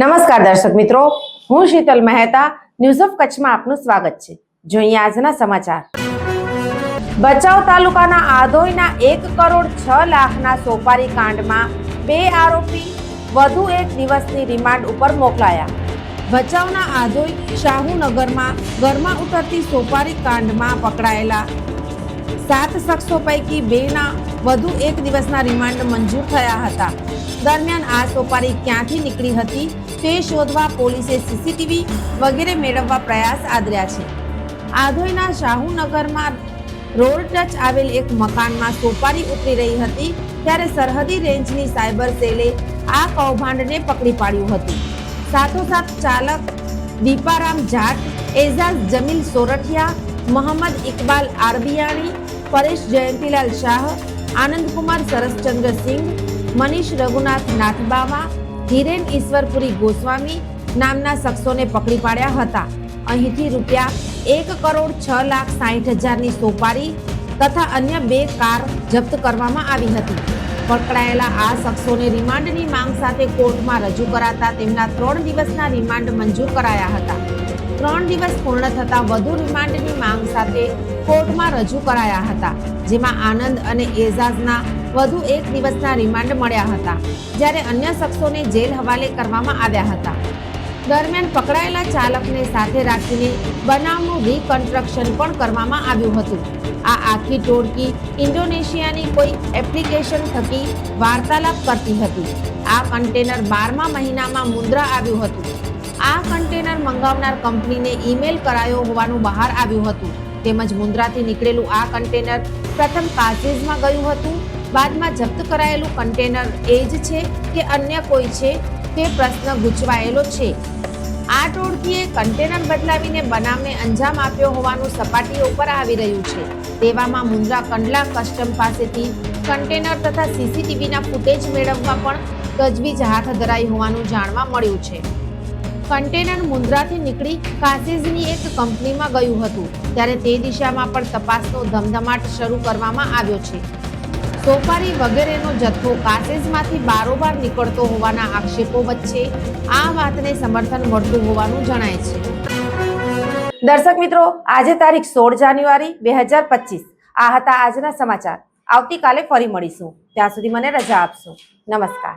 નમસ્કાર દર્શક મિત્રો, હું શીતલ મહેતા ન્યૂઝ ઓફ કચ્છમાં આપનું સ્વાગત છે. જોઈએ આજના સમાચાર. ભચાઉ તાલુકાના આધોઈના એક કરોડ છ લાખના સોપારી કાંડમાં બે આરોપી વધુ એક દિવસની રિમાન્ડ ઉપર મોકલાયા. ભચાઉના આધોઈ શાહુનગરમાં ઘરમાં ઉતરતી સોપારી કાંડમાં પકડાયેલા સાત શખ્સો પૈકી બેના વધુ એક દિવસના રિમાન્ડ મંજૂર થયા હતા. દરમિયાન આ સોપારી ક્યાંથી નીકળી હતી? તે શોધવા પોલીસે સીસીટીવી વગેરે મેળવવા પ્રયાસ આદર્યા છે. આધોઈના શાહુનગરમાં રોડ ટચ આવેલ એક મકાનમાં સોપારી ઉતરી રહી હતી, ત્યારે સરહદી રેન્જની સાયબર સેલે આ કૌભાંડને પકડી પાડ્યું હતું. સાથોસાથ ચાલક દીપારામ જાટ, એઝાઝ જમીલ સોરઠિયા, મોહમ્મદ ઇકબાલ આરબિયાણી, પરેશ જયંતીલાલ શાહ, આનંદકુમાર સરસચંદ્ર સિંઘ, મનીષ રઘુનાથ નાથબાવા હિરેન ઈશ્વરપુરી ગોસ્વામી નામના શખ્સોને પકડી પાડ્યા હતા. અહીંથી રૂપિયા એક કરોડ છ લાખ સાહીઠ હજારની સોપારી તથા અન્ય બે કાર જપ્ત કરવામાં આવી હતી. પકડાયેલા આ શખ્સોને રિમાન્ડની માંગ સાથે કોર્ટમાં રજૂ કરાતા તેમના ત્રણ દિવસના રિમાન્ડ મંજૂર કરાયા હતા. ત્રણ દિવસ પૂર્ણ થતાં વધુ રિમાન્ડની માંગ સાથે કોર્ટમાં રજૂ કરાયા હતા, જેમાં આનંદ અને એઝાઝના વધુ એક દિવસના રિમાન્ડ મળ્યા હતા, જ્યારે અન્ય શખ્સોને જેલ હવાલે કરવામાં આવ્યા હતા. દરમિયાન પકડાયેલા ચાલકને સાથે રાખીને બનાવનું રિકન્સ્ટ્રક્શન પણ કરવામાં આવ્યું હતું. આ આખી ટોળકી ઇન્ડોનેશિયાની કોઈ એપ્લિકેશન થકી વાર્તાલાપ કરતી હતી. આ કન્ટેનર બારમા મહિનામાં મુંદ્રા આવ્યું હતું. આ કન્ટેનર મંગાવનાર કંપનીને ઈમેલ કરાયો હોવાનું બહાર આવ્યું હતું. તેમજ મુન્દ્રાથી નીકળેલું આ કન્ટેનર પ્રથમ કાઝીઝમાં ગયું હતું. બાદમાં જપ્ત કરાયેલું કન્ટેનર એ જ છે કે અન્ય કોઈ છે તે પ્રશ્ન ગૂંચવાયેલો છે. આ ટોળકીએ કન્ટેનર બદલાવીને બનાવને અંજામ આપ્યો હોવાનું સપાટીઓ ઉપર આવી રહ્યું છે. તેવામાં મુંદ્રા કંડલા કસ્ટમ પાસેથી કન્ટેનર તથા સીસીટીવીના ફૂટેજ મેળવવા પણ તજવીજ હાથ ધરાઈ હોવાનું જાણવા મળ્યું છે. કન્ટેનર મુન્દ્રાથી નીકળી કાસીઝની એક કંપનીમાં ગયું હતું, ત્યારે તે દિશામાં પણ તપાસનો ધમધમાટ શરૂ કરવામાં આવ્યો છે. સોપારી વગેરેનો જથ્થો કાસીઝમાંથી બારોબાર નીકળતો હોવાના આક્ષેપો વચ્ચે આ વાતને સમર્થન મળતું હોવાનું જણાય છે. દર્શક મિત્રો, આજે તારીખ સોળ જાન્યુઆરી બે હજાર પચીસ. આ હતા આજના સમાચાર. આવતીકાલે ફરી મળીશું. ત્યાં સુધી મને રજા આપશો. નમસ્કાર.